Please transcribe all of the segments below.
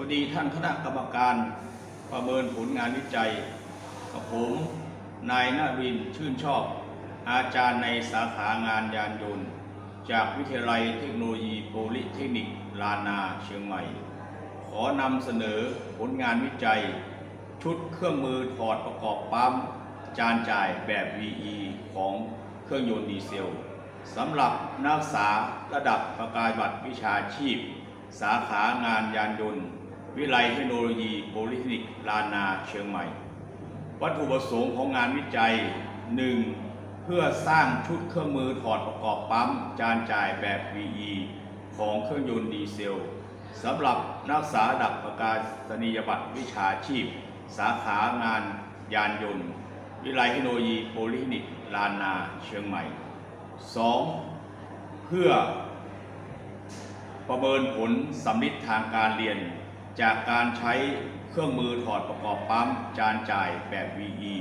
วัสดีท่านคณะกรรมการประเมินผลงานวิจัย กับผมนายนาวินทร์ชื่นชอบ อาจารย์ในสาขางานยานยนต์ จากวิทยาลัยเทคโนโลยีโพลิเทคนิคลานาเชียงใหม่ ขอนำเสนอผลงานวิจัย ชุดเครื่องมือถอดประกอบปั๊ม จานจ่ายแบบ VE ของเครื่องยนต์ดีเซลสำหรับนักศึกษาระดับประกาศบัตรวิชาชีพ สาขางานยานยนต์ วิไลเทคโนโลยีโพลิเทคนิคลานาเชียงใหม่ วัตถุประสงค์ของงานวิจัย 1. เพื่อสร้างชุดเครื่องมือถอดประกอบปั๊ม จานจ่ายแบบ VE ของเครื่องยนต์ดีเซลสำหรับนักศึกษาดับประกาศนียบัตรวิชาชีพ สาขางานยานยนต์ วิไลเทคโนโลยีโพลิเทคนิคลานนาเชียงใหม่ 2. เพื่อ ประเมินผลสำลิดทางการเรียน จากการใช้เครื่องมือถอดประกอบปั๊มจานจ่ายแบบ VE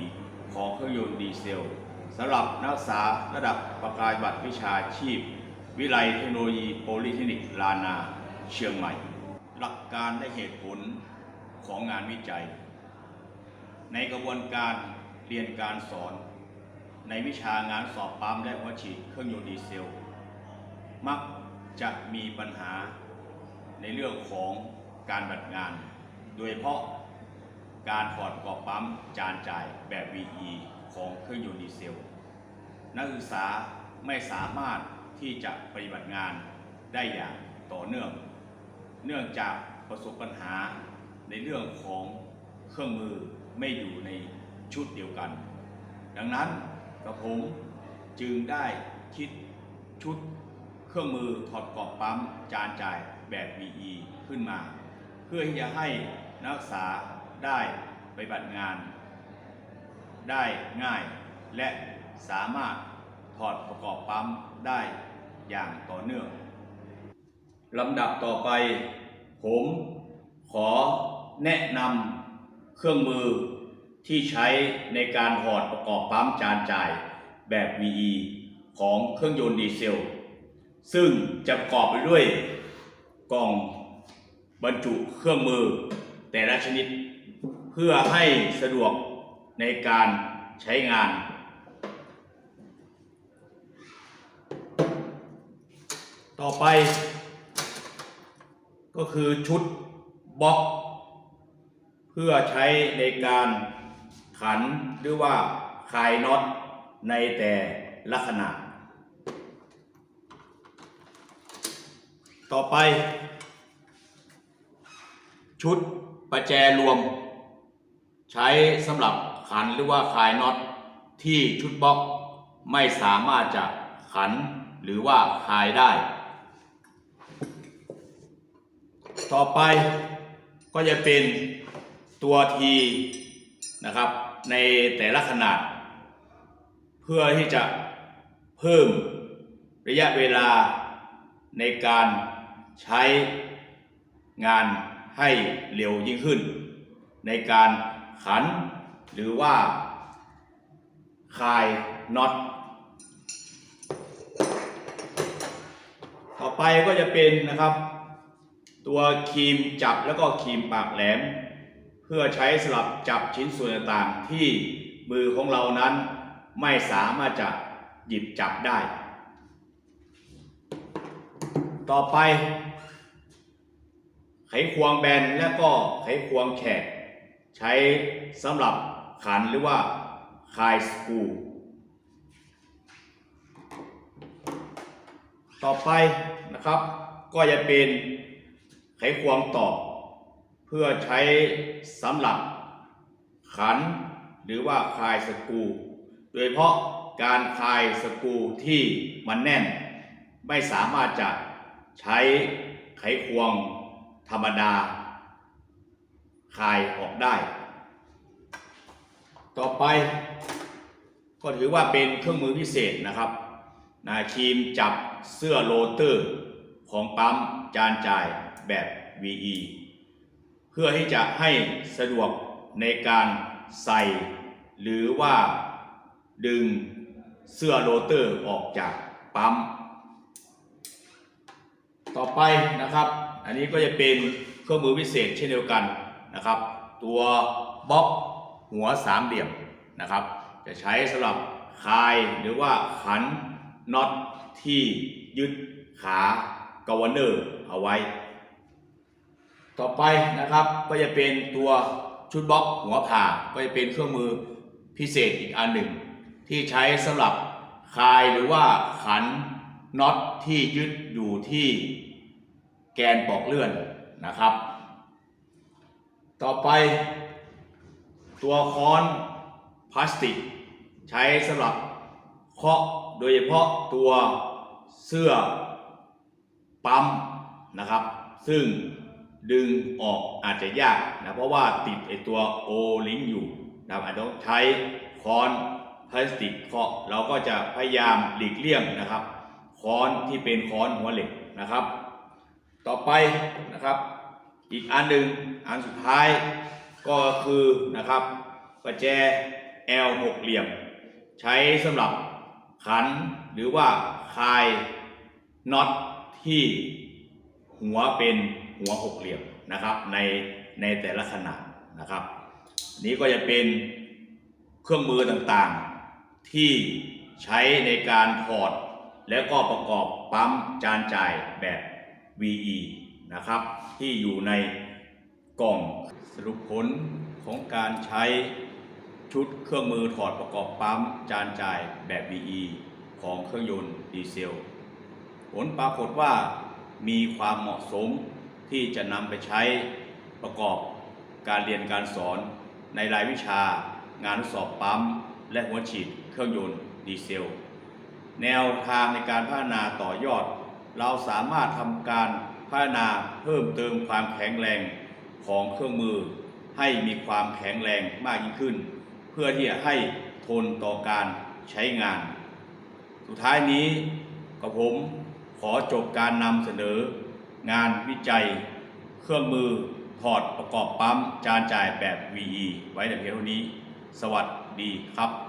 ของเครื่องยนต์ดีเซลสำหรับนักศึกษาระดับประกาศบัตรวิชาชีพ วิไลเทคโนโลยีโพลิเทคนิคลานาเชียงใหม่ หลักการและเหตุผลของงานวิจัย ในกระบวนการเรียนการสอน ในวิชางานสอบปั๊มและหัวฉีดเครื่องยนต์ดีเซล มัก จะมีปัญหาในเรื่องของการบัดงาน โดยเฉพาะการถอดปรอบปั๊มจานจ่ายแบบ VE ของเครื่องยนต์ดีเซล นักศึกษาไม่สามารถที่จะปฏิบัติงานได้อย่างต่อเนื่อง เนื่องจากประสบปัญหาในเรื่องของเครื่องมือไม่อยู่ในชุดเดียวกัน ดังนั้นกระผมจึงได้คิดชุด เครื่องมือถอดกรอบปั๊มจานจ่ายแบบ VE ขึ้นมา เพื่อที่จะให้นักศึกษาได้ไปฏิบัติงาน ได้ง่ายและสามารถถอดประกอบปั๊มได้อย่างต่อเนื่องลำดับต่อไป ผมขอแนะนำเครื่องมือที่ใช้ในการถอดประกอบปั๊มจานจ่ายแบบ VE ของเครื่องยนต์ดีเซล ซึ่งจะประกอบไปด้วยกล่องบรรจุเครื่องมือแต่ละชนิด เพื่อให้สะดวกในการใช้งาน ต่อไป ก็คือชุดบล็อก เพื่อใช้ในการขันหรือว่าคลายน็อตในแต่ละขนาด ต่อไป ชุดประแจรวม ใช้สำหรับขันหรือว่าคลายน็อตที่ชุดบล็อกไม่สามารถจะขันหรือว่าคลายได้ ต่อไปก็จะเป็นตัวทีนะครับในแต่ละขนาด เพื่อที่จะเพิ่มระยะเวลาในการ ใช้งานให้เร็วยิ่งขึ้น ในการขันหรือว่าคลายน็อต ต่อไปก็จะเป็นนะครับ ตัวครีมจับแล้วก็ครีมปากแหลม เพื่อใช้สลับจับชิ้นส่วนต่างๆ ที่มือของเรานั้นไม่สามารถจะหยิบจับได้ ต่อไป ไขควงแบนและก็ไขควงแฉกใช้สำหรับขันหรือว่าคลายสกูต่อไปนะครับ ก็จะเป็นไขควงตอกเพื่อใช้สำหรับขันหรือว่าคลายสกูโดยเฉพาะการคลายสกูที่มันแน่น ไม่สามารถจะใช้ไขควง ธรรมดา คายออกได้ ต่อไป ก็ถือว่าเป็นเครื่องมือพิเศษนะครับนาครีมจับเสื้อโรเตอร์ของปั๊มจานจ่ายแบบ VE เพื่อที่จะให้สะดวกในการใส่ หรือว่าดึงเสื้อโรเตอร์ออกจากปั๊ม ต่อไปนะครับ อันนี้ก็จะเป็นเครื่องมือพิเศษเช่นเดียวกันนะครับ ตัวบล็อกหัวสามเหลี่ยมนะครับ จะใช้สำหรับคลายหรือว่าขันน็อตที่ยึดขากาวเนอร์เอาไว้ ต่อไปนะครับก็จะเป็นตัวชุดบล็อกหัวผ่าก็จะเป็นเครื่องมือพิเศษอีกอันหนึ่ง ที่ใช้สำหรับคลายหรือว่าขันน็อตที่ยึดอยู่ที่ แกนปอกเลื่อนนะครับ ต่อไป ตัวค้อนพลาสติก ใช้สำหรับเคาะโดยเฉพาะตัวเสื้อปั๊มนะครับ ซึ่งดึงออกอาจจะยากนะเพราะว่าติดไอตัวโอลิงอยู่นะครับอาจจะต้องใช้ค้อนพลาสติกเคาะเราก็จะพยายามหลีกเลี่ยงนะครับ ค้อนที่เป็นค้อนหัวเหล็กนะครับ ต่อไปนะครับ อีกอันหนึ่งอันสุดท้ายก็คือนะครับประแจ L หกเหลี่ยม ใช้สำหรับขันหรือว่าคลายน็อตที่หัวเป็นหัวหกเหลี่ยมนะครับในในแต่ละขนาดนะครับนนี้ก็จะเป็นเครื่องมือต่างๆ ที่ใช้ในการถอด แล้วก็ประกอบปั๊มจานจ่ายแบบ VE นะครับ ที่อยู่ในกล่องสรุปผลของการใช้ชุดเครื่องมือถอดประกอบปั๊มจานจ่ายแบบ VE ของเครื่องยนต์ดีเซล ผลปรากฏว่ามีความเหมาะสมที่จะนำไปใช้ประกอบการเรียนการสอนในรายวิชางานสอบปั๊ม และหัวฉีดเครื่องยนต์ดีเซล แนวทางในการพัฒนาต่อยอด เราสามารถทำการพัฒนาเพิ่มเติมความแข็งแรงของเครื่องมือ ให้มีความแข็งแรงมากยิ่งขึ้น เพื่อที่จะให้ทนต่อการใช้งาน สุดท้ายนี้กับผมขอจบการนำเสนอ งานวิจัย เครื่องมือถอดประกอบปั๊มจานจ่ายแบบ VE ไว้แต่เพียงเท่านี้ สวัสดีครับ